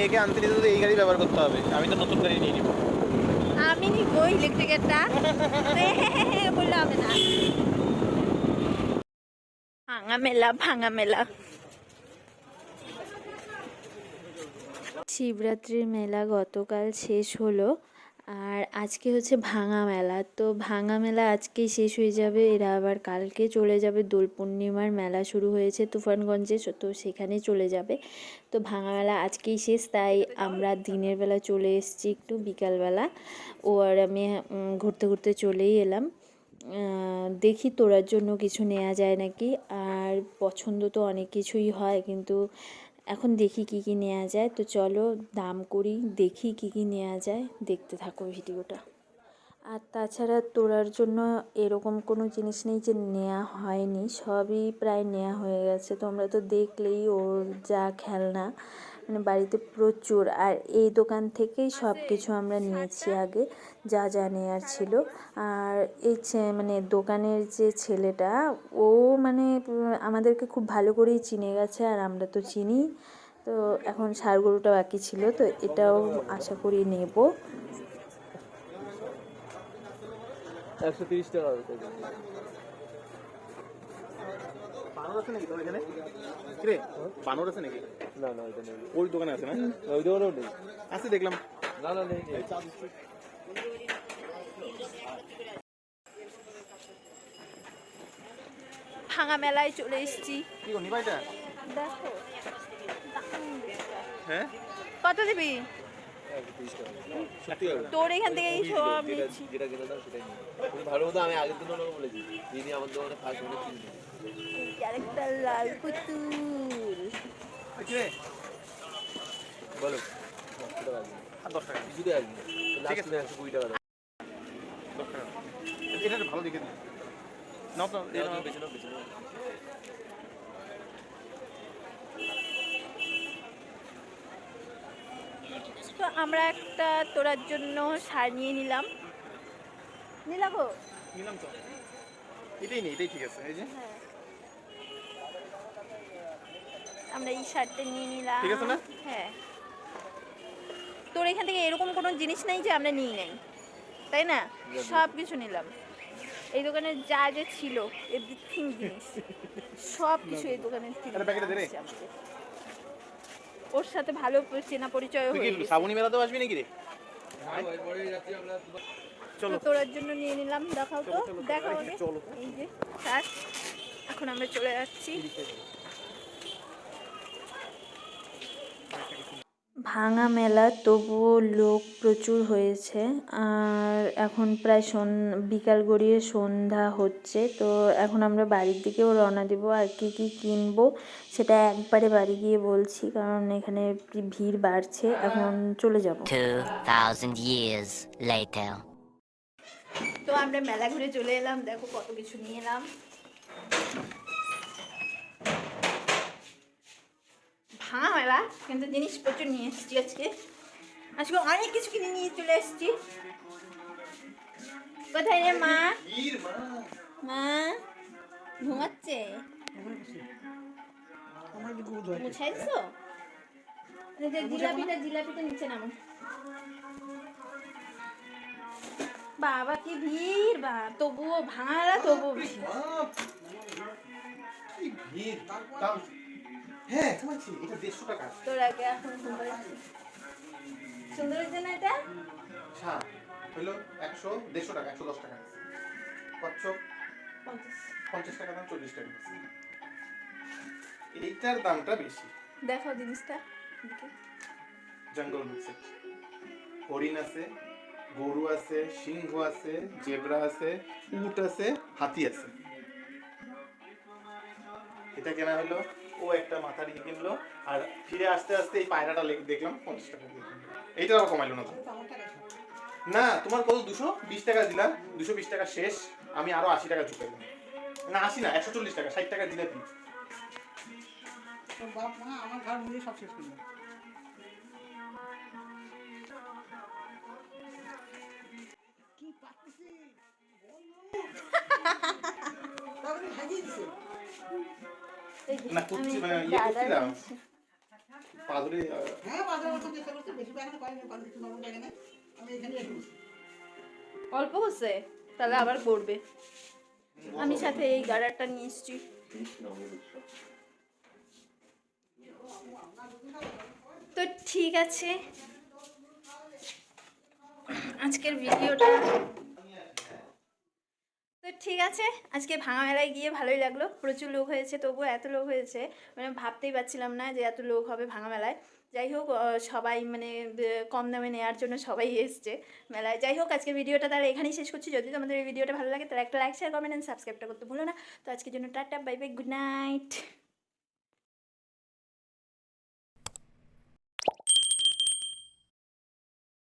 মেয়েকে আনতে নিতে তো এই গাড়ি ব্যবহার করতে হবে। আমি তো নতুন গাড়ি নিয়ে নিব। আমি নিব ইলেকট্রিকেরটা বললে হবে না। ভাঙা মেলা ভাঙা মেলা। শিবরাত্রির মেলা গতকাল শেষ হলো। আর আজকে হচ্ছে ভাঙা মেলা। তো ভাঙা মেলা আজকেই শেষ হয়ে যাবে। এরা আবার কালকে চলে যাবে। দোল পূর্ণিমার মেলা শুরু হয়েছে তুফানগঞ্জে, তো সেখানে চলে যাবে। তো ভাঙা মেলা আজকেই শেষ, তাই আমরা দিনের বেলা চলে এসেছি একটু বিকালবেলা। ও আর আমি ঘুরতে ঘুরতে চলেই এলাম। দেখি তোরার জন্য কিছু নেওয়া যায় নাকি। আর পছন্দ তো অনেক কিছুই হয়, কিন্তু এখন দেখি কি কি নেওয়া যায়। তো চলো দাম করি, দেখি কি কি নেওয়া যায়। দেখতে থাকো ভিডিওটা। আর তাছাড়া তোলার জন্য এরকম কোনো জিনিস নেই যে নেওয়া হয়নি। সবই প্রায় নেওয়া হয়ে গেছে। তোমরা তো দেখলেই ওর যা খেলনা বাড়িতে প্রচুর। আর এই দোকান থেকেই সব কিছু আমরা নিয়েছি আগে, যা যা নেওয়ার ছিল। আর এই মানে দোকানের যে ছেলেটা, ও মানে আমাদেরকে খুব ভালো করেই চিনে গেছে, আর আমরা তো চিনি। তো এখন সারগরুটা বাকি ছিল, তো এটাও আশা করি নেব। একশো তিরিশ টাকা বানর আছে নাকি তোর এখানে? কিরে বানর আছে নাকি? না না ওইটা নেই। ওই দোকানে আছে না? ওই দোকানেও নেই। আছে দেখলাম। না না নেই নেই। ভাঙা মেলায় চলে এসেছি। কি গো নিবাইটা দেখো। হ্যাঁ? কত দিবি? তোর এখান থেকে এই সব নিচ্ছি। যেটা কিনে দাও সেটাই নিই ভালো মতো আমি আগের দিন বলেছি। দিদি আমার দোকানে ফার্স্ট লাল পুতুল। বলো। দশ টাকা কিছুতে একদিন লাস্ট তুমি একশো কুড়ি টাকা দশ টাকা। এটা ভালো দেখে দিন নাও তো এই নাও। তুমি বেছে নাও বেছে নাও। তো আমরা একটা তোরার জন্য সার নিয়ে নিলাম। নিলাম গো। নিলাম তো। এটাই নেই এটাই ঠিক আছে। এই যে। হ্যাঁ। আমরা এই শার্টটা নিয়ে নিলাম। ঠিক আছে না? হ্যাঁ। তোর এখান থেকে এরকম কোনো জিনিস নেই যে আমরা নিই নাই। তাই না? সব কিছু নিলাম। এই দোকানে যা যা ছিল এভরিথিং জিনিস। সব কিছু এই দোকানের থেকে একটা প্যাকেটে দে রে। আসছে আমাদের। ওর সাথে ভালো চেনা পরিচয় হয়ে গেছে। শ্রাবণী মেলাতেও আসবি নাকি রে? চলো। তোরার জন্য নিয়ে নিলাম দেখাও তো। দেখাও চলো। এই যে এখন আমরা চলে যাচ্ছি। ভাঙা মেলা তবুও লোক প্রচুর হয়েছে। আর এখন প্রায় সন বিকাল গড়িয়ে সন্ধ্যা হচ্ছে। তো এখন আমরা বাড়ির দিকেও রওনা দেবো। আর কি কি কিনবো সেটা একবারে বাড়ি গিয়ে বলছি কারণ এখানে কি ভিড় বাড়ছে। এখন চলে যাব। 2,000 years later. তো আমরা মেলা ঘুরে চলে এলাম। দেখো কত কিছু নিয়ে এলাম ভাঙা মেলা কিন্তু জিনিস প্রচুর নিয়ে এসেছি আজকে। আজকে অনেক কিছু কিনে নিয়ে চলে এসেছি। কোথায় রে মা? মা, ঘুমাচ্ছে? মুছাইছো জিলাপিটা জিলাপিটা নিচে নামো। বাবা কি ভিড়, বা তবুও ভাঙারা তবুও ভিড়। হ্যাঁ থামাচ্ছি এটা দেড়শো টাকা। তোর আগে এখন সুন্দর হয়েছে। সুন্দর হয়েছে না এটা? হ্যাঁ হলো একশো দেড়শো টাকা একশো দশ টাকা। কচ্ছপ পঞ্চাশ। টাকা দাম চল্লিশ টাকা। এইটার দামটা বেশি। দেখাও জিনিসটা জঙ্গল বুক হরিণ আছে গরু আছে সিংহ আছে জেব্রা আছে উট আছে হাতি আছে। এটা কেনা হলো ও একটা মাথা রেখে কিনলো আর ফিরে আসতে আসতে এই পায়রাটা লেগে দেখলাম পঞ্চাশ টাকা দিয়ে এইটা আবার কমাইলো না না তোমার কত? দুশো বিশ টাকা দিলাম দুশো বিশ টাকা শেষ। আমি আরও আশি টাকা চুকাইলাম না আশি না একশো চল্লিশ টাকা ষাট টাকা দিলে দিই বাপ মা আমার ঘর মুড়ি সব শেষ করল। কি না, মানে ইয়ে করছিলাম। পাদুরি হ্যাঁ বাজার মতো চেষ্টা করছি বেশি কারণ কিছু নরম আমি এখানে অল্প হচ্ছে তাহলে আবার করবে আমি সাথে এই গাডারটা নিয়ে এসছি। তো ঠিক আছে। আজকের ভিডিওটা ঠিক আছে। আজকে ভাঙা মেলায় গিয়ে ভালোই লাগল। প্রচুর লোক হয়েছে, তবুও এত লোক হয়েছে মানে ভাবতেই পারছিলাম না যে এত লোক হবে ভাঙা মেলায়। যাই হোক সবাই মানে কম দামে নেওয়ার জন্য সবাই এসছে মেলায়। যাই হোক আজকে ভিডিওটা তাহলে এখানেই শেষ করছি। যদি তোমাদের এই ভিডিওটা ভালো লাগে, তাহলে একটা লাইক শেয়ার কমেন্ট অ্যান্ড সাবস্ক্রাইবটা করতে ভুলো না। তো আজকের জন্য tata bye bye good night